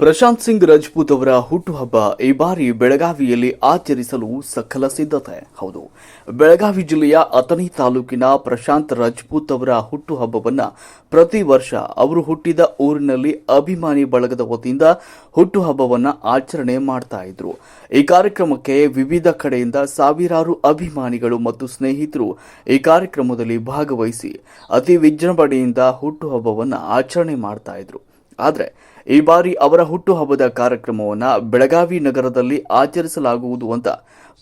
ಪ್ರಶಾಂತ್ ಸಿಂಗ್ ರಜಪೂತ್ ಅವರ ಹುಟ್ಟುಹಬ್ಬ ಈ ಬಾರಿ ಬೆಳಗಾವಿಯಲ್ಲಿ ಆಚರಿಸಲು ಸಕಲ ಸಿದ್ಧತೆ. ಹೌದು, ಬೆಳಗಾವಿ ಜಿಲ್ಲೆಯ ಅಥಣಿ ತಾಲೂಕಿನ ಪ್ರಶಾಂತ್ ರಜಪೂತ್ ಅವರ ಹುಟ್ಟುಹಬ್ಬವನ್ನು ಪ್ರತಿ ವರ್ಷ ಅವರು ಹುಟ್ಟಿದ ಊರಿನಲ್ಲಿ ಅಭಿಮಾನಿ ಬಳಗದ ವತಿಯಿಂದ ಹುಟ್ಟುಹಬ್ಬವನ್ನು ಆಚರಣೆ ಮಾಡ್ತಾ ಇದ್ರು. ಈ ಕಾರ್ಯಕ್ರಮಕ್ಕೆ ವಿವಿಧ ಕಡೆಯಿಂದ ಸಾವಿರಾರು ಅಭಿಮಾನಿಗಳು ಮತ್ತು ಸ್ನೇಹಿತರು ಈ ಕಾರ್ಯಕ್ರಮದಲ್ಲಿ ಭಾಗವಹಿಸಿ ಅತಿ ವಿಜೃಂಭಣೆಯಿಂದ ಹುಟ್ಟುಹಬ್ಬವನ್ನು ಆಚರಣೆ ಮಾಡ್ತಾ ಇದ್ರು. ಆದರೆ ಈ ಬಾರಿ ಅವರ ಹುಟ್ಟುಹಬ್ಬದ ಕಾರ್ಯಕ್ರಮವನ್ನು ಬೆಳಗಾವಿ ನಗರದಲ್ಲಿ ಆಚರಿಸಲಾಗುವುದು ಅಂತ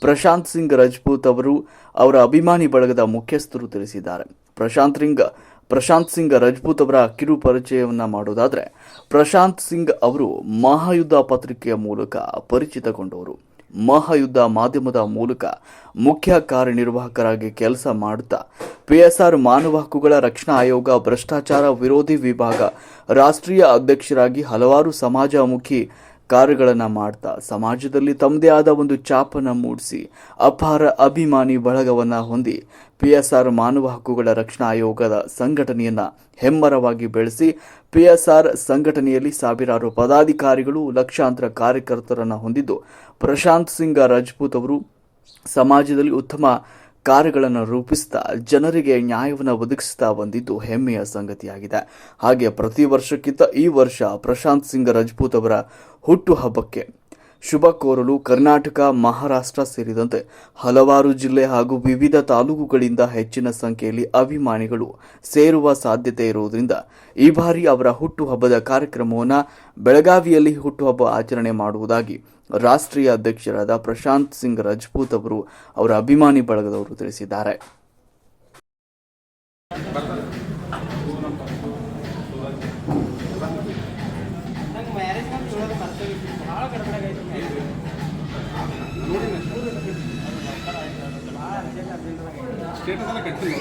ಪ್ರಶಾಂತ್ ಸಿಂಗ್ ರಜಪೂತ್ ಅವರು ಅವರ ಅಭಿಮಾನಿ ಬಳಗದ ಮುಖ್ಯಸ್ಥರು ತಿಳಿಸಿದ್ದಾರೆ. ಪ್ರಶಾಂತ್ ಸಿಂಗ್ ಪ್ರಶಾಂತ್ ಸಿಂಗ್ ರಜಪೂತ್ ಅವರ ಕಿರು ಪರಿಚಯವನ್ನ ಮಾಡೋದಾದ್ರೆ ಪ್ರಶಾಂತ್ ಸಿಂಗ್ ಅವರು ಮಹಾಯುದ್ಧ ಪತ್ರಿಕೆಯ ಮೂಲಕ ಪರಿಚಿತಗೊಂಡವರು. ಮಹಾಯುದ್ಧ ಮಾಧ್ಯಮದ ಮೂಲಕ ಮುಖ್ಯ ಕಾರ್ಯನಿರ್ವಾಹಕರಾಗಿ ಕೆಲಸ ಮಾಡುತ್ತಾ, ಪಿಎಸ್ಆರ್ ಮಾನವ ಹಕ್ಕುಗಳ ರಕ್ಷಣಾ ಆಯೋಗ, ಭ್ರಷ್ಟಾಚಾರ ವಿರೋಧಿ ವಿಭಾಗ, ರಾಷ್ಟ್ರೀಯ ಅಧ್ಯಕ್ಷರಾಗಿ ಹಲವಾರು ಸಮಾಜಮುಖಿ ಕಾರ್ಯಗಳನ್ನು ಮಾಡ್ತಾ ಸಮಾಜದಲ್ಲಿ ತಮ್ಮದೇ ಆದ ಒಂದು ಚಾಪನ್ನು ಮೂಡಿಸಿ ಅಪಾರ ಅಭಿಮಾನಿ ಬಳಗವನ್ನು ಹೊಂದಿ ಪಿ ಎಸ್ ಆರ್ ಮಾನವ ಹಕ್ಕುಗಳ ರಕ್ಷಣಾ ಆಯೋಗದ ಸಂಘಟನೆಯನ್ನು ಹೆಮ್ಮರವಾಗಿ ಬೆಳೆಸಿ ಪಿ ಎಸ್ ಆರ್ ಸಂಘಟನೆಯಲ್ಲಿ ಸಾವಿರಾರು ಪದಾಧಿಕಾರಿಗಳು, ಲಕ್ಷಾಂತರ ಕಾರ್ಯಕರ್ತರನ್ನು ಹೊಂದಿದ್ದು ಪ್ರಶಾಂತ್ ಸಿಂಗ್ ರಜಪೂತ್ ಅವರು ಸಮಾಜದಲ್ಲಿ ಉತ್ತಮ ಕಾರ್ಯಗಳನ್ನು ರೂಪಿಸ್ತಾ ಜನರಿಗೆ ನ್ಯಾಯವನ್ನು ಒದಗಿಸ್ತಾ ಬಂದಿದ್ದು ಹೆಮ್ಮೆಯ ಸಂಗತಿಯಾಗಿದೆ. ಹಾಗೆ ಪ್ರತಿ ವರ್ಷಕ್ಕಿಂತ ಈ ವರ್ಷ ಪ್ರಶಾಂತ್ ಸಿಂಗ್ ರಜಪೂತ್ ಅವರ ಹುಟ್ಟುಹಬ್ಬಕ್ಕೆ ಶುಭ ಕೋರಲು ಕರ್ನಾಟಕ, ಮಹಾರಾಷ್ಟ್ರ ಸೇರಿದಂತೆ ಹಲವಾರು ಜಿಲ್ಲೆ ಹಾಗೂ ವಿವಿಧ ತಾಲೂಕುಗಳಿಂದ ಹೆಚ್ಚಿನ ಸಂಖ್ಯೆಯಲ್ಲಿ ಅಭಿಮಾನಿಗಳು ಸೇರುವ ಸಾಧ್ಯತೆ ಇರುವುದರಿಂದ ಈ ಬಾರಿ ಅವರ ಹುಟ್ಟುಹಬ್ಬದ ಕಾರ್ಯಕ್ರಮವನ್ನು ಬೆಳಗಾವಿಯಲ್ಲಿ ಹುಟ್ಟುಹಬ್ಬ ಆಚರಣೆ ಮಾಡುವುದಾಗಿ ರಾಷ್ಟ್ರೀಯ ಅಧ್ಯಕ್ಷರಾದ ಪ್ರಶಾಂತ್ ಸಿಂಗ್ ರಜಪೂತ್ ಅವರು ಅವರ ಅಭಿಮಾನಿ ಬಳಗದವರು ತಿಳಿಸಿದ್ದಾರೆ. ಸ್ಟೇಟಸ್ ಎಲ್ಲ ಕಟ್ತೀನಿ